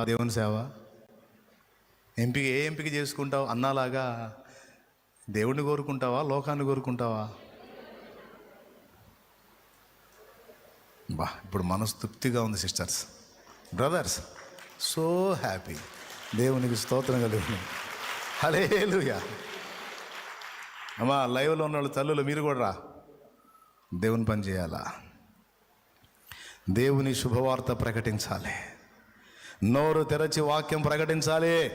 ఆ దేవుని సేవ? ఎంపిక ఏ ఎంపిక చేసుకుంటావు? అన్నలాగా దేవుణ్ణి కోరుకుంటావా? లోకాన్ని కోరుకుంటావా? బా ఇప్పుడు మనసు తృప్తిగా ఉంది సిస్టర్స్. Brothers so happy. దేవునికి స్తోత్రం కలుగును హలేలుయా అమ్మా లైవ్లో ఉన్న వాళ్ళు తల్లులు మీరు కూడా రా. దేవుని పని చేయాలా? దేవుని శుభవార్త ప్రకటించాలి. నోరు తెరచి వాక్యం ప్రకటించాలి.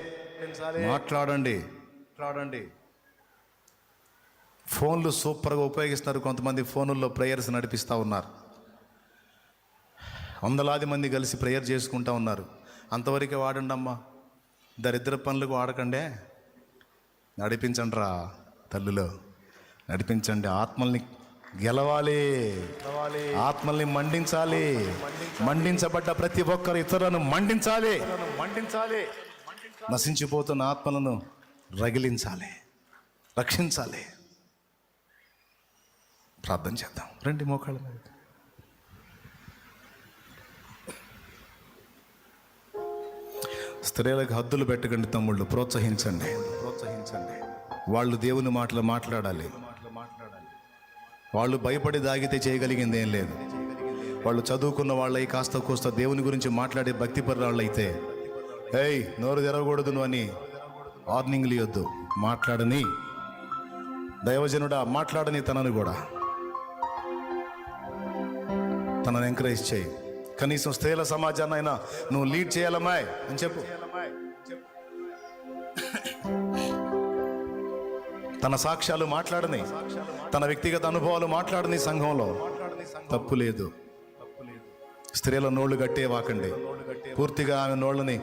మాట్లాడండి. మాట్లాడండి. ఫోన్లు సూపర్గా ఉపయోగిస్తున్నారు. కొంతమంది ఫోనుల్లో ప్రేయర్స్ నడిపిస్తూ ఉన్నారు. వందలాది మంది కలిసి ప్రేయర్ చేసుకుంటా ఉన్నారు. అంతవరకే వాడండి అమ్మా దరిద్ర పనులకు వాడకండే. నడిపించండి రా తల్లులో. నడిపించండి. ఆత్మల్ని గెలవాలి. ఆత్మల్ని మండించాలి. మండించబడ్డ ప్రతి ఒక్కరు ఇతరులను మండించాలి. మండించాలి నశించిపోతున్న ఆత్మలను రగిలించాలి. రక్షించాలి. ప్రార్థన చేద్దాం. రండి మోకాళ్ళ మీద. స్త్రీలకు హద్దులు పెట్టకండి తమ్ముళ్ళు. ప్రోత్సహించండి. ప్రోత్సహించండి. వాళ్ళు దేవుని మాటలు మాట్లాడాలి. వాళ్ళు భయపడి దాగితే చేయగలిగింది ఏం లేదు. వాళ్ళు చదువుకున్న వాళ్ళై కాస్త కోస్త దేవుని గురించి మాట్లాడే భక్తి అయితే ఏయ్ నోరు తెరవకూడదు నువ్వు అని వార్నింగ్లు ఇవ్వద్దు మాట్లాడని దైవజనుడా మాట్లాడని తనను కూడా. తనను ఎంకరేజ్ చేయి. కనీసం స్త్రీల సమాజాన్ని అయినా నువ్వు లీడ్ చేయాలమ్మాయ్ అని చెప్పు. తన సాక్ష్యాలు మాట్లాడని తన వ్యక్తిగత అనుభవాలు మాట్లాడని సంఘంలో తప్పు లేదు. స్త్రీల నోళ్ళు కట్టే వాకండి. పూర్తిగా ఆమె నోళ్ళని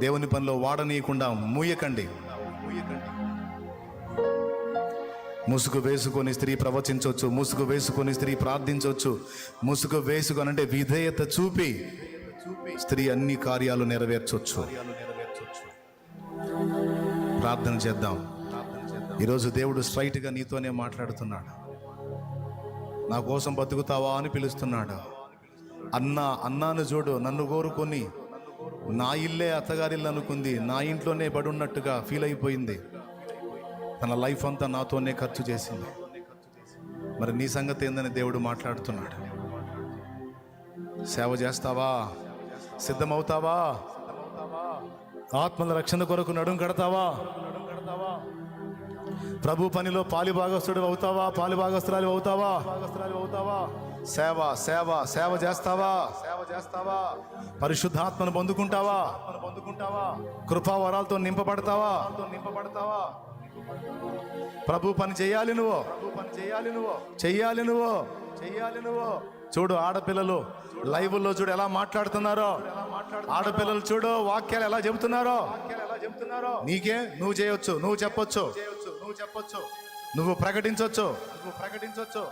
దేవుని పనిలో వాడనీయకుండా మూయకండి. ముసుగు వేసుకొని స్త్రీ ప్రవచించవచ్చు ముసుగు వేసుకొని స్త్రీ ప్రార్థించవచ్చు ముసుగు వేసుకొని అంటే విధేయత చూపి స్త్రీ అన్ని కార్యాలు నెరవేర్చవచ్చు ప్రార్థన చేద్దాం. ఈరోజు దేవుడు స్ట్రైట్గా నీతోనే మాట్లాడుతున్నాడు. నా కోసం బతుకుతావా అని పిలుస్తున్నాడు. అన్న అన్నాను చూడు నన్ను కోరుకొని నా ఇల్లే అత్తగారిల్లు అనుకుంది. నా ఇంట్లోనే పడున్నట్టుగా ఫీల్ అయిపోయింది. తన లైఫ్ అంతా నాతోనే ఖర్చు చేసింది. మరి నీ సంగతి ఏందని దేవుడు మాట్లాడుతున్నాడు. సేవ చేస్తావా? సిద్ధమవుతావా? ఆత్మల రక్షణ కొరకు నడుం కడతావా? ప్రభు పనిలో పాలిభాగస్తుడు అవుతావా? పాలిభాగస్తురాలు అవుతావా అవుతావా? సేవ సేవ సేవ చేస్తావా? సేవ చేస్తావా పరిశుద్ధాత్మను పొందుకుంటావా? పొందుకుంటావా కృపా వరాలతో నింపబడతావా? నింపబడతావా ప్రభు పని చేయాలి నువ్వు. ప్రభు పని చేయాలి నువ్వు చెయ్యాలి నువ్వు. చెయ్యాలి నువ్వు చూడు ఆడపిల్లలు లైవ్లో చూడు ఎలా మాట్లాడుతున్నారో. ఆడపిల్లలు చూడు వాక్యాలు ఎలా చెబుతున్నారో ఎలా చెబుతున్నారో. నీకే నువ్వు చేయొచ్చు నువ్వు చెప్పొచ్చు. నువ్వు చెప్పొచ్చు. నువ్వు ప్రకటించవచ్చు నువ్వు ప్రకటించవచ్చు